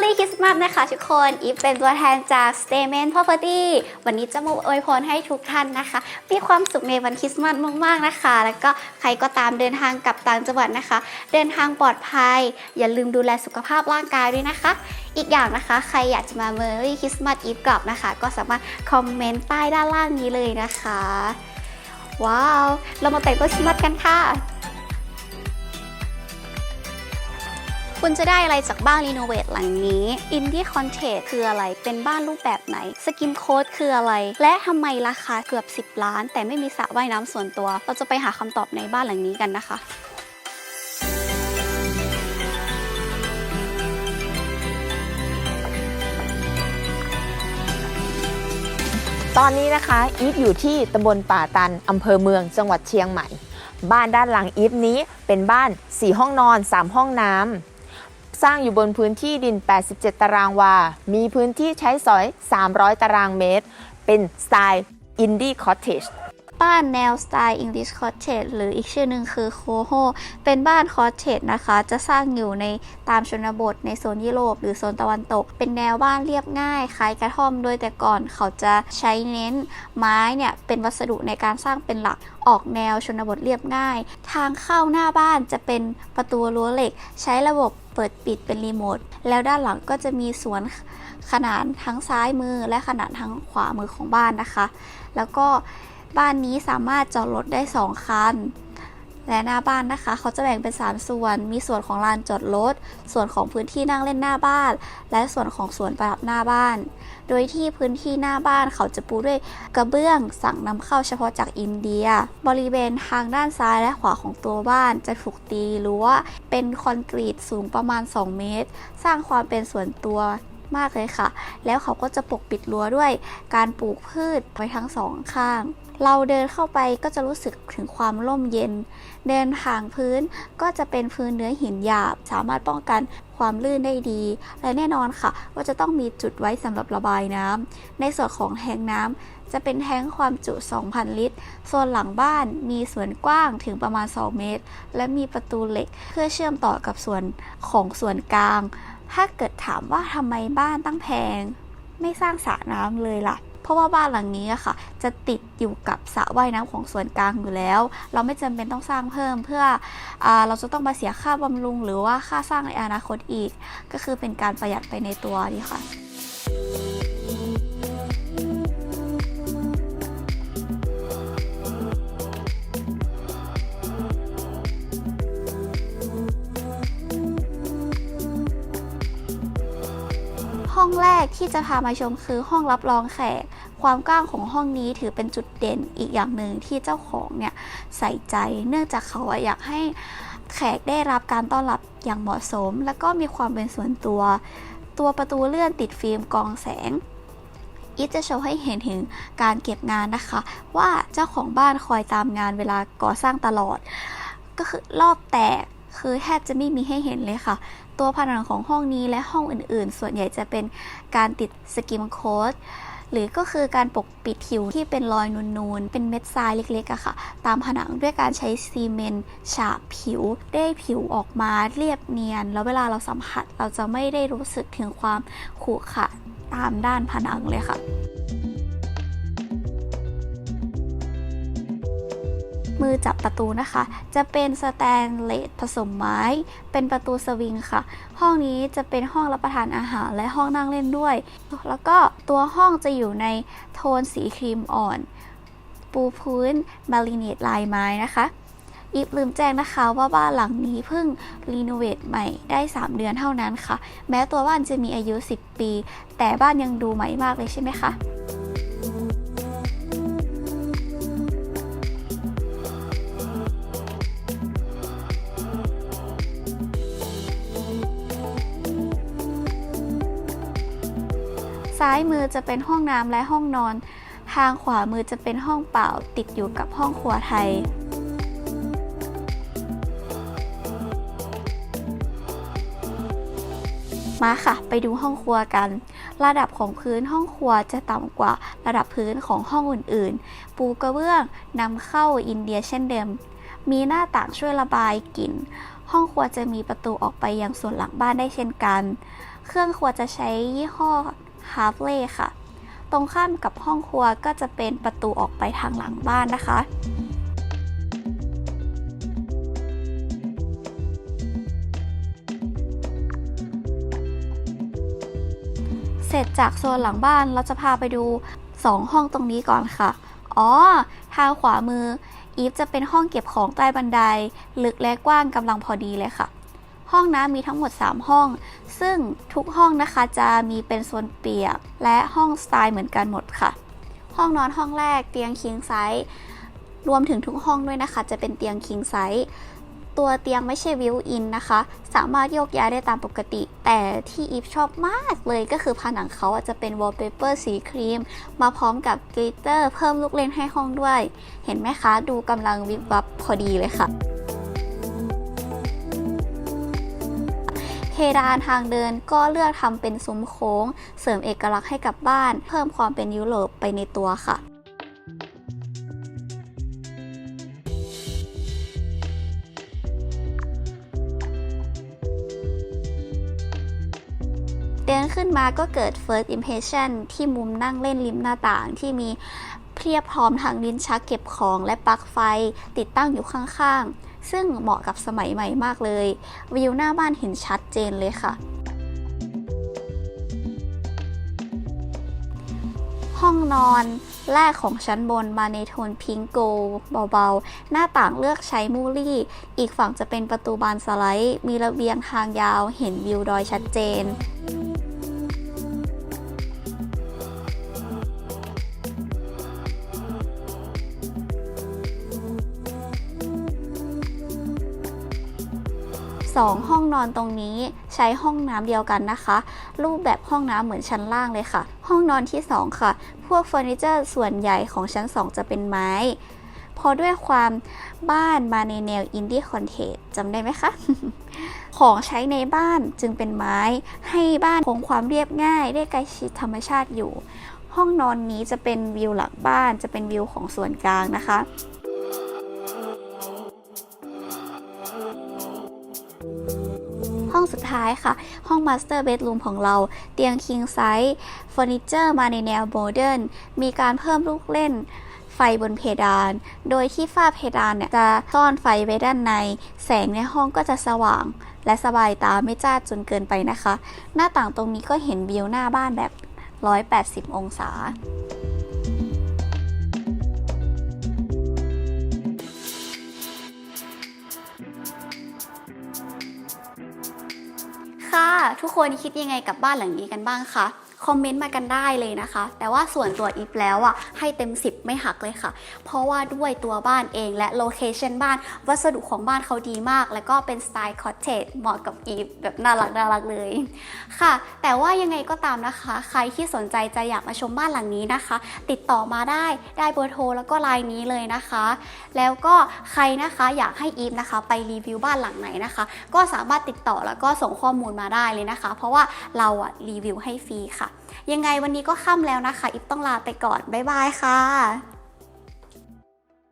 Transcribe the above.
Merry Christmas นะคะทุกคน อีฟเป็นตัวแทนจาก Statement Property วันนี้จะมาอวยพรให้ทุกท่านนะคะ มีความสุขในวันคริสต์มาสมากๆนะคะ แล้วก็ใครก็ตามเดินทางกลับต่างจังหวัดนะคะ เดินทางปลอดภัย อย่าลืมดูแลสุขภาพร่างกายด้วยนะคะ อีกอย่างนะคะใครอยากจะมา Merry Christmas Eve กลับนะคะ ก็สามารถคอมเมนต์ใต้ด้านล่างนี้เลยนะคะ ว้าว เรามาแต่งต้นคริสต์มาสกันค่ะ คุณจะได้อะไรจากบ้านรีโนเวทหลังนี้ Indie Cottage คืออะไร เป็นบ้านรูปแบบไหน Skin Code คืออะไร และทำไมราคาเกือบ 10 ล้าน แต่ไม่มีสระว่ายน้ำส่วนตัว เราจะไปหาคำตอบในบ้านหลังนี้กันนะคะตอนนี้นะคะอีฟอยู่ที่ตำบลป่าตันอำเภอเมืองจังหวัดเชียงใหม่ บ้านด้านหลังอีฟนี้เป็นบ้าน 4 ห้องนอน 3 ห้องน้ำ สร้างอยู่บนพื้นที่ดิน 87 ตารางวา มีพื้นที่ใช้สอย 300 ตารางเมตร เป็นสไตล์อินดี้คอ t เทจ บ้านแนวสไตล์ English Cottage หรืออีกชื่อหนึ่งคือโคโฮเป็นบ้านคอ t เทจนะคะ จะสร้างอยู่ในตามชนบทในโซนยุโรปหรือโซนตะวันตก เป็นแนวบ้านเรียบง่ายคล้ายกระท่อมโดยแต่ก่อนเขาจะใช้เน้นไม้เนี่ยเป็นวัสดุในการสร้างเป็นหลักออกแนวชนบทเรียบง่าย ทางเข้าหน้าบ้านจะเป็นประตูรั้วเหล็ก ใช้ระบบเปิดปิดเป็นรีโมท แล้วด้านหลังก็จะมีสวนขนานทั้งซ้ายมือและขนานทั้งขวามือของบ้านนะคะ แล้วก็ บ้านนี้สามารถจอดรถได้ 2 คัน และหน้าบ้านนะคะ เขาจะแบ่งเป็น 3 ส่วน มีส่วนของลานจอดรถ ส่วนของพื้นที่นั่งเล่นหน้าบ้าน และส่วนของสวนประดับหน้าบ้าน โดยที่พื้นที่หน้าบ้านเขาจะปูด้วยกระเบื้องสั่งนำเข้าเฉพาะจากอินเดีย บริเวณทางด้านซ้ายและขวาของตัวบ้านจะถูกตีรั้วเป็นคอนกรีตสูงประมาณ 2 เมตร สร้างความเป็นส่วนตัว มากเลยค่ะ แล้วเขาก็จะปกปิดรั้วด้วยการปลูกพืชไว้ทั้งสองข้าง เราเดินเข้าไปก็จะรู้สึกถึงความร่มเย็น เดินทางพื้นก็จะเป็นพื้นเนื้อหินหยาบ สามารถป้องกันความลื่นได้ดี และแน่นอนค่ะ ว่าจะต้องมีจุดไว้สำหรับระบายน้ำในส่วนของแทงน้ำจะเป็นแทงความจุ 2,000 ลิตรโซนหลังบ้านมีสวนกว้างถึงประมาณ 2 เมตร และมีประตูเหล็กเพื่อเชื่อมต่อกับส่วนของส่วนกลาง ถ้าเกิดถามว่าทำไมบ้านตั้งแพง ไม่สร้างสระน้ำเลยล่ะ เพราะว่าบ้านหลังนี้อะค่ะ จะติดอยู่กับสระว่ายน้ำของส่วนกลางอยู่แล้ว เราไม่จำเป็นต้องสร้างเพิ่มเพื่ออเราจะต้องมาเสียค่าบำรุง หรือว่าค่าสร้างในอนาคตอีก ก็คือเป็นการประหยัดไปในตัวนี่ค่ะ องแรกที่จะพามาชมคือห้องรับรองแขก ความกว้างของห้องนี้ถือเป็นจุดเด่นอีกอย่างหนึ่งที่เจ้าของเนี่ยใส่ใจ เนื่องจากเขาอยากให้แขกได้รับการต้อนรับอย่างเหมาะสม และก็มีความเป็นส่วนตัว ตัวประตูเลื่อนติดฟิล์มกองแสงอีฟจะโชว์ให้เห็นถึงการเก็บงานนะคะ ว่าเจ้าของบ้านคอยตามงานเวลาก่อสร้างตลอด ก็คือรอบแตก คือแทบจะไม่มีให้เห็นเลยค่ะ ตัวผนังของห้องนี้และห้องอื่นๆ ส่วนใหญ่จะเป็นการติดสกิมโค้ดหรือก็คือการปกปิดผิวที่เป็นรอยนูนๆ เป็นเม็ดทรายเล็กๆอะค่ะ ตามผนังด้วยการใช้ซีเมนต์ฉาบผิว ได้ผิวออกมาเรียบเนียน แล้วเวลาเราสัมผัสเราจะไม่ได้รู้สึกถึงความขรุขระตามด้านผนังเลยค่ะ มือจับประตูนะคะ จะเป็นสแตนเลสผสมไม้ เป็นประตูสวิงค่ะ ห้องนี้จะเป็นห้องรับประทานอาหารและห้องนั่งเล่นด้วย แล้วก็ตัวห้องจะอยู่ในโทนสีครีมอ่อน ปูพื้นมาริเนตลายไม้นะคะอีฟลืมแจ้งนะคะว่าบ้านหลังนี้เพิ่งรีโนเวทใหม่ได้ 3 เดือนเท่านั้นค่ะ แม้ตัวบ้านจะมีอายุ 10 ปี แต่บ้านยังดูใหม่มากเลยใช่ไหมคะ ซ้ายมือจะเป็นห้องน้ำและห้องนอน ทางขวามือจะเป็นห้องเปล่าติดอยู่กับห้องครัวไทย มาค่ะ ไปดูห้องครัวกัน ระดับของพื้นห้องครัวจะต่ำกว่าระดับพื้นของห้องอื่นๆ ปูกระเบื้องนำเข้าอินเดียเช่นเดิม มีหน้าต่างช่วยระบายกลิ่นห้องครัวจะมีประตูออกไปยังส่วนหลังบ้านได้เช่นกัน เครื่องครัวจะใช้ยี่ห้อ h a r v e y ค่ะ ตรงข้ามกับห้องครัวก็จะเป็นประตูออกไปทางหลังบ้านนะคะเสร็จจากโซนหลังบ้านเราจะพาไปดู 2 ห้องตรงนี้ก่อนค่ะ อ๋อ ทางขวามือ อีฟจะเป็นห้องเก็บของใต้บันได ลึกและกว้างกำลังพอดีเลยค่ะ ห้องน้ำมีทั้งหมด 3 ห้อง ซึ่งทุกห้องนะคะจะมีเป็นโซนเปียก และห้องสไตล์เหมือนกันหมดค่ะ ห้องนอนห้องแรกเตียงคิงไซส์รวมถึงทุกห้องด้วยนะคะ จะเป็นเตียงคิงไซส์ตัวเตียงไม่ใช่วิวอินนะคะ สามารถโยกย้ายได้ตามปกติ แต่ที่อีฟชอบมากเลยก็คือผนังเขาจะเป็นวอลเปเปอร์สีครีม มาพร้อมกับกลิตเตอร์เพิ่มลูกเล่นให้ห้องด้วย เห็นไหมคะ ดูกำลังวิบวับพอดีเลยค่ะ ดานทางเดินก็เลือกทำเป็นซุ้มโค้ง เสริมเอกลักษณ์ให้กับบ้าน เพิ่มความเป็นยุโรปไปในตัวค่ะเดินขึ้นมาก็เกิด first impression ที่มุมนั่งเล่นริมหน้าต่างที่มีเพียบพร้อมทั้งลิ้นชักเก็บของและปลั๊กไฟติดตั้งอยู่ข้างๆ ซึ่งเหมาะกับสมัยใหม่มากเลย วิวหน้าบ้านเห็นชัดเจนเลยค่ะ ห้องนอนแรกของชั้นบนมาในโทนพิงโกเบาๆ หน้าต่างเลือกใช้มูลี่ อีกฝั่งจะเป็นประตูบานสไลด์ มีระเบียงทางยาวเห็นวิวดอยชัดเจน สองห้องนอนตรงนี้ใช้ห้องน้ำเดียวกันนะคะ รูปแบบห้องน้ำเหมือนชั้นล่างเลยค่ะ ห้องนอนที่ 2 ค่ะ พวกเฟอร์นิเจอร์ส่วนใหญ่ของชั้น 2 จะเป็นไม้ พอด้วยความบ้านมาในแนวอินดี้คอนเทนต์จำได้ไหมคะ ของใช้ในบ้านจึงเป็นไม้ ให้บ้านคงความเรียบง่ายได้ใกล้ชิดธรรมชาติอยู่ ห้องนอนนี้จะเป็นวิวหลังบ้านจะเป็นวิวของส่วนกลางนะคะ องสุดท้ายค่ะ ห้อง Master Bedroom ของเรา เตียง King Size เฟอร์นิเจอร์มาในแนวโมเดิร์นมีการเพิ่มลูกเล่นไฟบนเพดาน โดยที่ฝ้าเพดานเนี่ยจะซ่อนไฟไว้ด้านใน แสงในห้องก็จะสว่าง และสบายตาไม่จ้าจนเกินไปนะคะ หน้าต่างตรงนี้ก็เห็นวิวหน้าบ้านแบบ 180 องศา ค่ะ ทุกคนคิดยังไงกับบ้านหลังนี้กันบ้างคะ อมเมนต์มากันได้เลยนะคะ แต่ว่าส่วนตัวอีฟแล้วอะให้เต็ม 10 ไม่หักเลยค่ะ เพราะว่าด้วยตัวบ้านเองและโลเคชันบ้าน วัสดุของบ้านเขาดีมาก แล้วก็เป็นสไตล์คอ t เทจเหมาะกับอีฟแบบน่ารักน่ารักเลยค่ะ แต่ว่ายังไงก็ตามนะคะ ใครที่สนใจจะอยากมาชมบ้านหลังนี้นะคะ ติดต่อมาได้ได้เบอร์โทรแล้วก็ไลน์นี้เลยนะคะ แล้วก็ใครนะคะอยากให้อีฟนะคะ ไปรีวิวบ้านหลังไหนนะคะ ก็สามารถติดต่อแล้วก็ส่งข้อมูลมาได้เลยนะคะ เพราะว่าเราอะรีวิวให้ฟรีค่ะ ยังไงวันนี้ก็ค่ำแล้วนะคะ อิฟต้องลาไปก่อน บ๊ายบายค่ะ